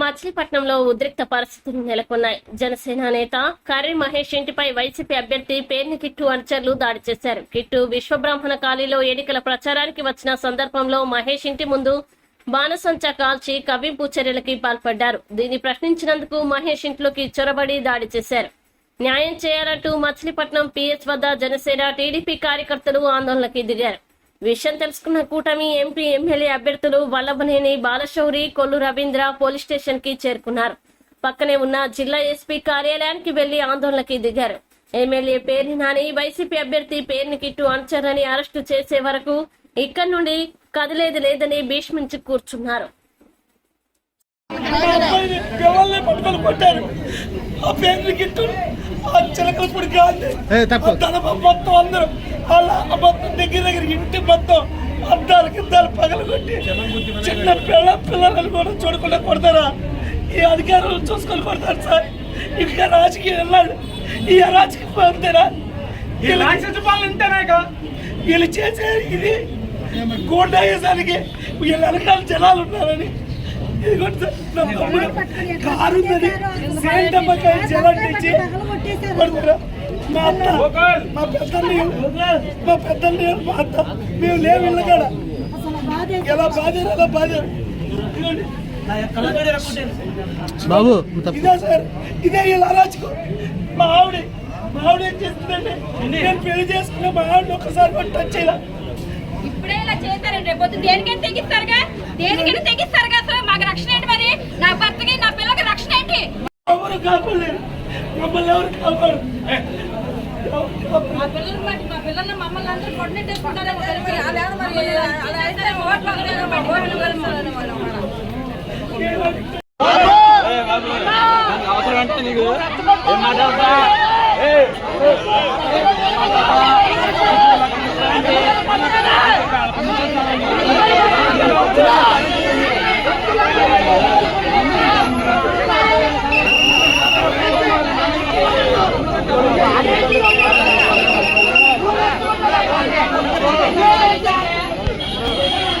మచిలీపట్నంలో ఉద్రిక్త పరిస్థితులు నెలకొన్నాయి. జనసేన నేత కర్రీ మహేష్ ఇంటిపై వైసీపీ అభ్యర్థి పేర్ని కిట్టు అనుచరులు దాడి చేశారు. కిట్టు విశ్వబ్రాహ్మణ కాళీలో ఎన్నికల ప్రచారానికి వచ్చిన సందర్భంలో మహేష్ ఇంటి ముందు బాణసంచా కాల్చి కవ్వింపు చర్యలకి పాల్పడ్డారు. దీన్ని ప్రశ్నించినందుకు మహేష్ ఇంట్లోకి చొరబడి దాడి చేశారు. న్యాయం చేయాలంటూ మచిలీపట్నం పిహెచ్ వద్ద జనసేన టీడీపీ కార్యకర్తలు ఆందోళనకి దిగారు. విషయం తెలుసుకున్న కూటమి ఎంపీ ఎమ్మెల్యే అభ్యర్థులు వల్లభనేని బాలశౌరి కొల్లు రవీంద్ర పోలీస్ స్టేషన్కి చేరుకున్నారు. పక్కనే ఉన్న జిల్లా ఎస్పీ కార్యాలయానికి వెళ్ళి ఆందోళనకి దిగారు. ఎమ్మెల్యే పేరు నాని వైసీపీ అభ్యర్థి పేరుని కిట్టు అనుచరులని అరెస్టు చేసే వరకు ఇక్కడి నుండి కదిలేది లేదని భీష్మించి కూర్చున్నారు. ఆ ఆ చిలకలపూడి గాంధీ తన మొత్తం అందరూ వాళ్ళ ఆ మొత్తం దగ్గర దగ్గర ఇంటి మొత్తం అద్దాలు కిద్దాలు పగలు కొట్టి చిన్న పిల్ల పిల్లలను కూడా చూడకుండా కొడతారా ఈ అధికారులు చూసుకొని కొడతారు సార్ ఇంకా? రాజకీయం వెళ్ళాడు ఈ రాజకీయం అంతేనా వీళ్ళు రాక్షస పాలన ఉంటేనాక వీళ్ళు చేసే ఇది గోండాయేసానికి వీళ్ళ వెనకాల జనాలు ఉన్నారని మా అత్త మా మా మా అత్త మేము లేవు ఎలా బాధారు ఎలా బాధారు. బాబు ఇదే సార్ ఇదే వీళ్ళ అరాచకం మా ఆవిడ మా ఆవిడ ఏం చేస్తుందంటే నేను పెళ్ళి చేసుకున్న మా ఆవిడ ఒక్కసారి కూడా టచ్ చేయాల. ఇప్పుడే ఇలా చేస్తారండి పొద్దున్న దేనికైనా తెగిస్తారుగా? దేనికైనా తెగిస్తారుగా? మాకు రక్షణ ఏంటి మరి? నా భర్తకి నా పిల్లకి రక్షణ ఏంటి? ఎవరు కాపాడలేరు? మమ్మల్ని ఎవరు కాపాడు మా పిల్లలు బట్టి మా పిల్లల్ని మమ్మల్ని అందరూ కొట్టినట్టేసుకుంటారు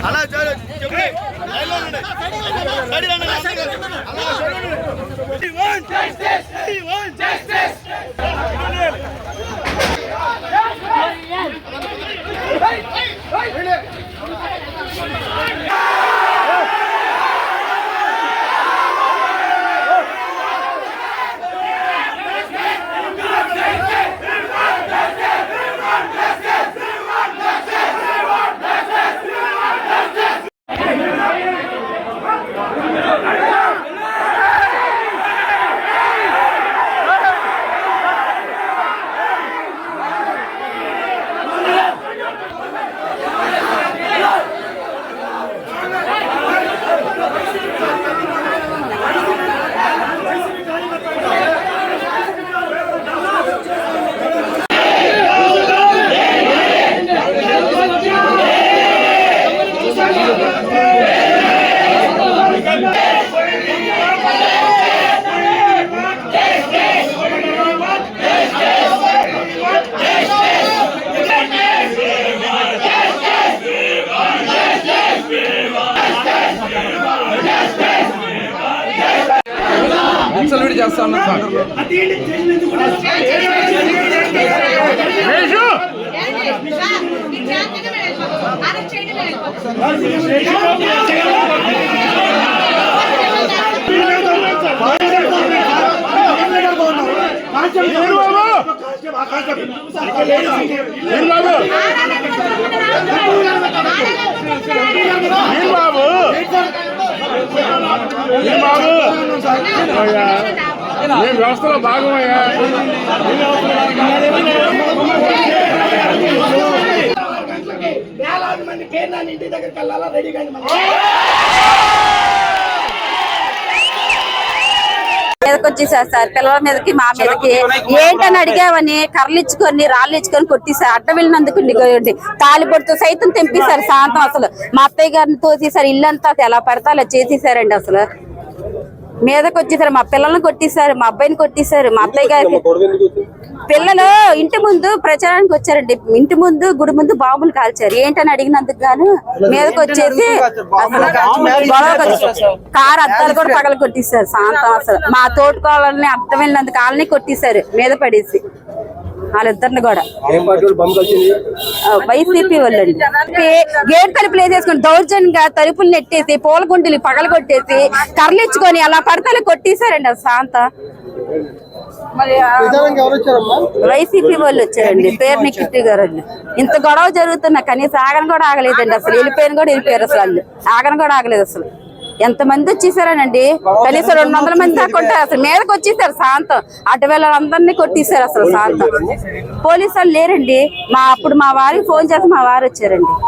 అలా అయితే ఓట్లు అందరూ బట్టి ఓట్లు వేస్తారని వాళ్ళు కూడా. విడి చేస్తాను. సార్. బాబు బాబు మేము వ్యవస్థలో భాగమయ్యా? వేలాది మంది కేంద్రాన్ని ఇంటి దగ్గరికి వెళ్ళాలా? రెడీ కానీ మనం మీదకి వచ్చేసారు సార్? పిల్లల మీదకి మా మీదకి. ఏంటని అడిగావని? కర్రలు ఇచ్చుకొని రాళ్ళు ఇచ్చుకొని కొట్టేసారు అడ్డ వెళ్ళినందుకు ఇదిగోండి తాలిపొడితో సైతం తెంపేశారు శాంతం అసలు. మా అత్తయ్య గారిని తోసేసారు ఇల్లంతా ఎలా పడతా అలా చేసేసారండి అసలు. మీదకి వచ్చేసారు మా పిల్లల్ని కొట్టేశారు మా అబ్బాయిని కొట్టేశారు మా అత్తయ్య గారికి. పిల్లలు ఇంటి ముందు ప్రచారానికి వచ్చారండి ఇంటి ముందు గుడి ముందు బాంబులు కాల్చారు. ఏంటని అడిగినందుకు గాను మీదకి వచ్చేసి కారు అద్దాలు కూడా పగల కొట్టేశారు శాంతం అసలు. మా తోటికోవాలని అర్థం వెళ్ళినందుకు వాళ్ళని కొట్టేశారు మీద పడేసి. వాళ్ళిద్దరిని కూడా. వైసీపీ వాళ్ళండి. గేట్ తలుపులు వేసేసుకొని దౌర్జన్యంగా తలుపులు నెట్టేసి పూల గుండెలు పగల కొట్టేసి కర్రలు ఇచ్చుకొని అలా పడతలు కొట్టేశారండి అది శాంత. వైసీపీ వాళ్ళు వచ్చారండి. పేరు నిక్కిట్టి గారు. ఇంత గొడవ జరుగుతున్నా కనీసం ఆగన కూడా ఆగలేదండి అసలు. వెళ్ళిపోయిన కూడా వెళ్ళిపోయారు అసలు వాళ్ళు. ఆగన కూడా ఆగలేదు అసలు. ఎంత మంది వచ్చేసారనండి? కనీసం రెండు వందల మంది దాకా ఉంటారు అసలు మీదకి వచ్చేసారు శాంతం. అటు అందరినీ కొట్టేశారు అసలు శాంతం. పోలీసు వాళ్ళు లేరండి. మా అప్పుడు మా వారికి ఫోన్ చేసి మా వారు వచ్చారండి.